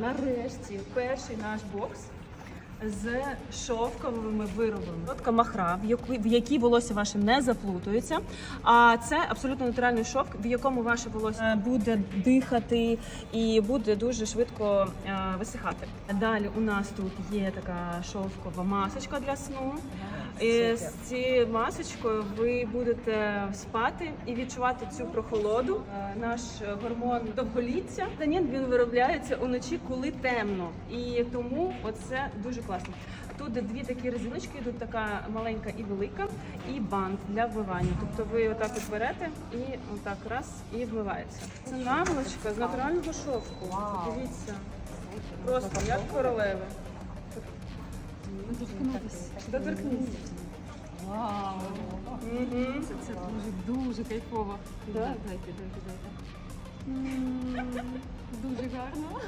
Нарешті перший наш бокс з шовковими виробами. Коротка махра, в якій волосся ваше не заплутується. А це абсолютно натуральний шовк, в якому ваше волосся е, буде дихати і буде дуже швидко е, висихати. Далі у нас тут є така шовкова масочка для сну. І з цією масочкою ви будете спати і відчувати цю прохолоду. Е, Наш гормон довголіття танін він виробляється уночі, коли темно, і тому оце дуже класно. Тут дві такі резиночки, тут така маленька і велика, і бант для вмивання. Тобто ви отак от берете і отак раз і вмивається. Це наволочка з натурального шовку. Дивіться, просто як королеви. Доторкнись. Вау! Угу. Це, це дуже дуже кайфово. Да? Дайте, дайте, дайте. Дуже гарно.